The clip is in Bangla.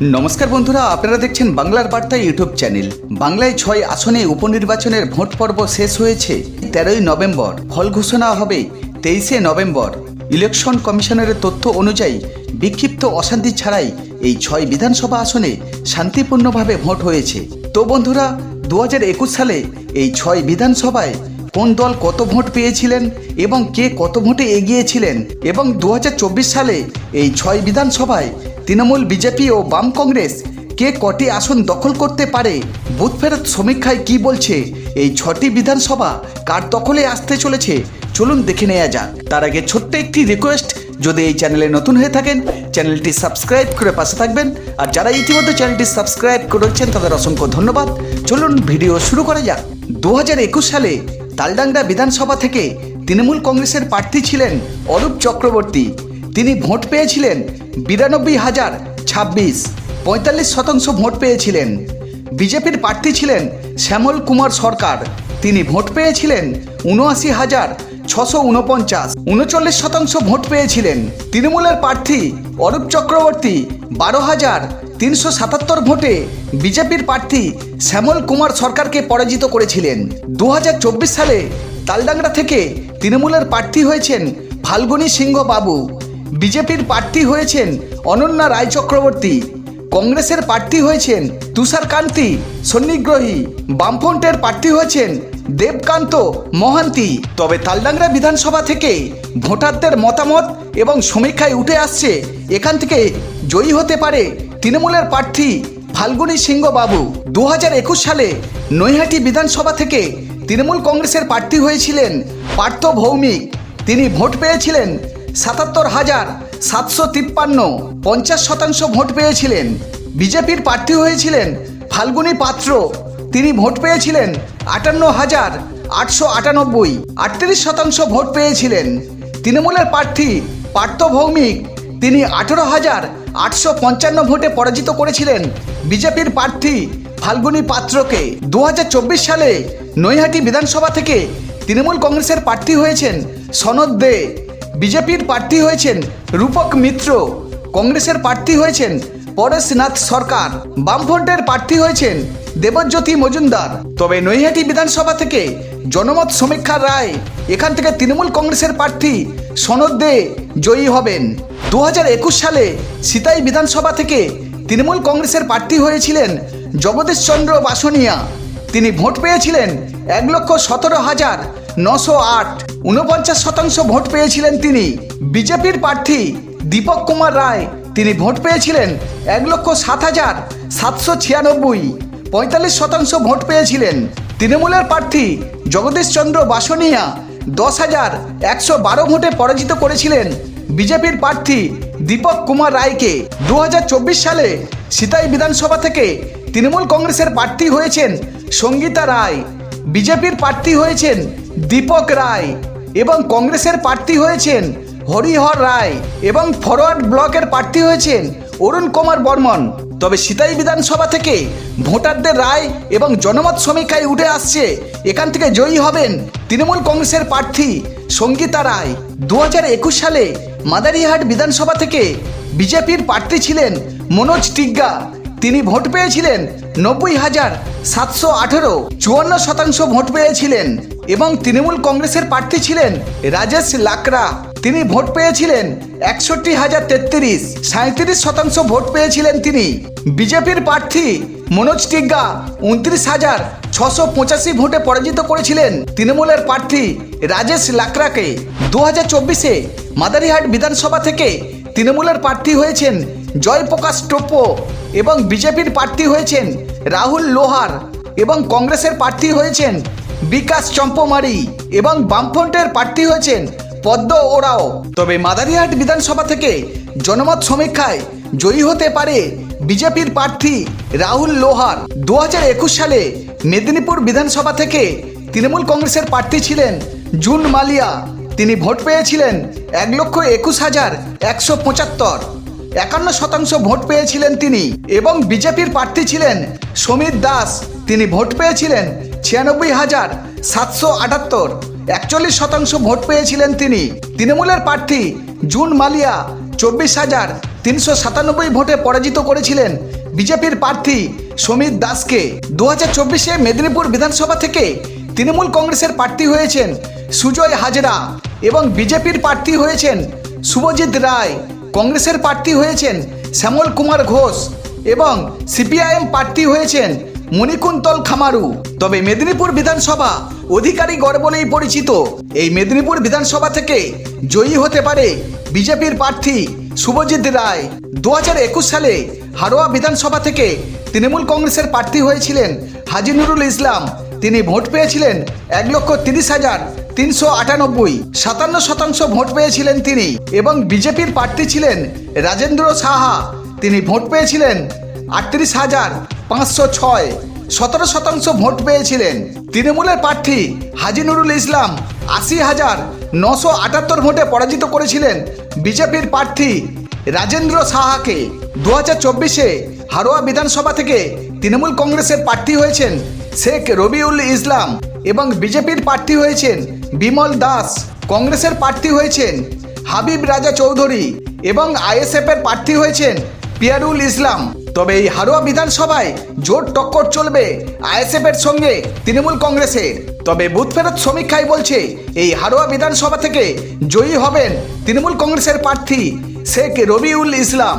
নমস্কার বন্ধুরা, আপনারা দেখছেন বাংলার বার্তা ইউটিউব চ্যানেল। বাংলায় ছয় আসনে উপনির্বাচনের ভোট পর্ব শেষ হয়েছে তেরোই নভেম্বর। ফল ঘোষণা হবে তেইশে নভেম্বর। ইলেকশন কমিশনের তথ্য অনুযায়ী বিক্ষিপ্ত অশান্তি ছাড়াই এই ছয় বিধানসভা আসনে শান্তিপূর্ণভাবে ভোট হয়েছে। তো বন্ধুরা দু একুশ সালে এই ছয় বিধানসভায় কোন দল কত ভোট পেয়েছিলেন এবং কে কত ভোটে এগিয়েছিলেন এবং দু হাজার চব্বিশ সালে এই ছয় বিধানসভায় তৃণমূল, বিজেপি ও বাম কংগ্রেস কে কটি আসন দখল করতে পারে? বুথ ফেরত সমীক্ষায় কি বলছে? এই ছটি বিধানসভা কার দখলে আসতে চলেছে? চলুন দেখে নেওয়া যাক। তার আগে ছোট্ট একটি রিকোয়েস্ট যদি এই চ্যানেলে নতুন হয়ে থাকেন, চ্যানেলটি সাবস্ক্রাইব করে পাশে থাকবেন। আর যারা ইতিমধ্যে চ্যানেলটি সাবস্ক্রাইব করেছেন তাদের অসংখ্য ধন্যবাদ। চলুন ভিডিও শুরু করা যাক। দু হাজার একুশ সালে তালডাংরা বিধানসভা থেকে তৃণমূল কংগ্রেসের প্রার্থী ছিলেন অরূপ চক্রবর্তী। তিনি ভোট পেয়েছিলেন বিরানব্বই হাজার ছাব্বিশ। পঁয়তাল্লিশ শতাংশ ভোট পেয়েছিলেন। বিজেপির প্রার্থী ছিলেন শ্যামল কুমার সরকার। তিনি ভোট পেয়েছিলেন উনআশি হাজার ছশো উনপঞ্চাশ। উনচল্লিশ শতাংশ ভোট পেয়েছিলেন। তৃণমূলের প্রার্থী অরূপ চক্রবর্তী বারো হাজার তিনশো সাতাত্তর ভোটে বিজেপির প্রার্থী শ্যামল কুমার সরকারকে পরাজিত করেছিলেন। দু হাজার চব্বিশ সালে তালডাংরা থেকে তৃণমূলের প্রার্থী হয়েছেন ফাল্গুনী সিংহ বাবু বিজেপির প্রার্থী হয়েছেন অনন্যা রায় চক্রবর্তী। কংগ্রেসের প্রার্থী হয়েছেন তুষারকান্তি সন্নিগ্রহী। বামফ্রন্টের প্রার্থী হয়েছেন দেবকান্ত মহান্তি। তবে তালডাংরা বিধানসভা থেকে ভোটারদের মতামত এবং সমীক্ষায় উঠে আসছে, এখান থেকে জয়ী হতে পারে তৃণমূলের প্রার্থী ফাল্গুনী সিংহ বাবু দু হাজার একুশ সালে নৈহাটি বিধানসভা থেকে তৃণমূল কংগ্রেসের প্রার্থী হয়েছিলেন পার্থ ভৌমিক। তিনি ভোট পেয়েছিলেন সাতাত্তর হাজার সাতশো তিপ্পান্ন, পঞ্চাশ শতাংশ ভোট পেয়েছিলেন। বিজেপির প্রার্থী হয়েছিলেন ফাল্গুনী পাত্র। তিনি ভোট পেয়েছিলেন আটান্ন হাজার আটশো আটানব্বই, আটত্রিশ শতাংশ ভোট পেয়েছিলেন। তৃণমূলের প্রার্থী পার্থ ভৌমিক, তিনি আঠেরো হাজার আটশো পঞ্চান্ন ভোটে পরাজিত করেছিলেন বিজেপির প্রার্থী ফাল্গুনী পাত্রকে। দু হাজার চব্বিশ সালে নৈহাটি বিধানসভা থেকে তৃণমূল কংগ্রেসের প্রার্থী হয়েছেন সনদ দে। বিজেপির প্রার্থী হয়েছেন রূপক মিত্র, কংগ্রেসের প্রার্থী হয়েছেন পরেশনাথ সরকার, বামফ্রন্টের প্রার্থী হয়েছেন দেবজ্যোতি মজুমদার। তবে নৈহাটি বিধানসভা থেকে জনমত সমীক্ষার রায়, এখান থেকে তৃণমূল কংগ্রেসের প্রার্থী সনদ দে জয়ী হবেন। দু হাজার একুশ সালে সিতাই বিধানসভা থেকে তৃণমূল কংগ্রেসের প্রার্থী হয়েছিলেন জগদীশ চন্দ্র বাসনিয়া। তিনি ভোট পেয়েছিলেন এক লক্ষ সতেরো হাজার নশো আট। উনপঞ্চাশ শতাংশ ভোট পেয়েছিলেন তিনি। বিজেপির প্রার্থী দীপক কুমার রায়, তিনি ভোট পেয়েছিলেন এক লক্ষ সাত হাজার সাতশো ছিয়ানব্বই। পঁয়তাল্লিশ শতাংশ ভোট পেয়েছিলেন। তৃণমূলের প্রার্থী জগদীশ চন্দ্র বাসনিয়া দশ হাজার একশো বারো ভোটে পরাজিত করেছিলেন বিজেপির প্রার্থী দীপক কুমার রায়কে। দু হাজার চব্বিশ সালে সিতাই বিধানসভা থেকে তৃণমূল কংগ্রেসের প্রার্থী হয়েছেন সঙ্গীতা রায়। বিজেপির প্রার্থী হয়েছেন দীপক রায়। এবং কংগ্রেসের প্রার্থী হয়েছেন হরিহর রায় এবং ফরওয়ার্ড ব্লকের প্রার্থী হয়েছেন অরুণ কুমার বর্মন। তবে সিতাই বিধানসভা থেকে ভোটারদের রায় এবং জনমত সমীক্ষায় উঠে আসছে, এখান থেকে জয়ী হবেন তৃণমূল কংগ্রেসের প্রার্থী সঙ্গীতা রায়। দু হাজার একুশ সালে মাদারিহাট বিধানসভা থেকে বিজেপির প্রার্থী ছিলেন মনোজ টিগ্গা। তিনি ভোট পেয়েছিলেন নব্বই হাজার সাতশো আঠেরো, চুয়ান্ন শতাংশ ভোট পেয়েছিলেন। এবং তৃণমূল কংগ্রেসের প্রার্থী ছিলেন রাজেশ লাকড়া। তিনি ভোট পেয়েছিলেন একষট্টি হাজার তেত্রিশ সাঁত্রিশ শতাংশ ভোট পেয়েছিলেন তিনি। বিজেপির প্রার্থী মনোজ টিগ্গা উনত্রিশ হাজার ছশো পঁচাশি ভোটে পরাজিত করেছিলেন তৃণমূলের প্রার্থী রাজেশ লাকড়াকে। দু হাজার চব্বিশে মাদারিহাট বিধানসভা থেকে তৃণমূলের প্রার্থী হয়েছেন জয়প্রকাশ টোপ্পো এবং বিজেপির প্রার্থী হয়েছেন রাহুল লোহার এবং কংগ্রেসের প্রার্থী হয়েছেন বিকাশ চম্পমারি এবং বামফ্রন্টের প্রার্থী হয়েছেন পদ্ম ওরাও। তবে মাদারিহাট বিধানসভা থেকে জনমত সমীক্ষায় জয়ী হতে পারে বিজেপির প্রার্থী রাহুল লোহার। দু হাজার একুশ সালে মেদিনীপুর বিধানসভা থেকে তৃণমূল কংগ্রেসের প্রার্থী ছিলেন জুন মালিয়া। তিনি ভোট পেয়েছিলেন এক লক্ষ একুশ হাজার একশো পঁচাত্তর। একান্ন শতাংশ ভোট পেয়েছিলেন তিনি এবং বিজেপির প্রার্থী ছিলেন সমীর দাস। তিনি ভোট পেয়েছিলেন ছিয়ানব্বই হাজার সাতশো আটাত্তর। একচল্লিশ শতাংশ ভোট পেয়েছিলেন তিনি। তৃণমূলের প্রার্থী জুন মালিয়া চব্বিশ হাজার তিনশো সাতানব্বই ভোটে পরাজিত করেছিলেন বিজেপির প্রার্থী সমীর দাসকে। দু হাজার চব্বিশে মেদিনীপুর বিধানসভা থেকে তৃণমূল কংগ্রেসের প্রার্থী হয়েছেন সুজয় হাজরা এবং বিজেপির প্রার্থী হয়েছেন শুভজিৎ রায়। কংগ্রেসের প্রার্থী হয়েছেন শ্যামল কুমার ঘোষ এবং সিপিআইএম প্রার্থী হয়েছেন মণিকুন্তল খামারু। তবে মেদিনীপুর বিধানসভা অধিকারী গড় বলেই পরিচিত। এই মেদিনীপুর বিধানসভা থেকে জয়ী হতে পারে বিজেপির প্রার্থী শুভজিৎ রায়। দু হাজার একুশ সালে হারোয়া বিধানসভা থেকে তৃণমূল কংগ্রেসের প্রার্থী হয়েছিলেন হাজি নুরুল ইসলাম। তিনি ভোট পেয়েছিলেন এক লক্ষ তিরিশ হাজার তিনশো আটানব্বই। সাতান্ন শতাংশ ভোট পেয়েছিলেন তিনি এবং বিজেপির প্রার্থী ছিলেন রাজেন্দ্র সাহা। তিনি ভোট পেয়েছিলেন আটত্রিশ হাজার পাঁচশো ছয়। সতেরো শতাংশ ভোট পেয়েছিলেন। তৃণমূলের প্রার্থী হাজি নুরুল ইসলাম আশি হাজার নশো আটাত্তর ভোটে পরাজিত করেছিলেন বিজেপির প্রার্থী রাজেন্দ্র সাহাকে। দু হাজার চব্বিশে হারোয়া বিধানসভা থেকে তৃণমূল কংগ্রেসের প্রার্থী হয়েছেন শেখ রবিউল ইসলাম এবং বিজেপির প্রার্থী হয়েছেন বিমল দাস। কংগ্রেসের প্রার্থী হয়েছেন হাবিব রাজা চৌধুরী এবং আইএসএফের প্রার্থী হয়েছেন পিয়ারুল ইসলাম। তবে এই হারোয়া বিধানসভায় জোর টক্কর চলবে আইএসএফের সঙ্গে তৃণমূল কংগ্রেসের। তবে বুথ ফেরত সমীক্ষায় বলছে, এই হারোয়া বিধানসভা থেকে জয়ী হবেন তৃণমূল কংগ্রেসের প্রার্থী শেখ রবিউল ইসলাম।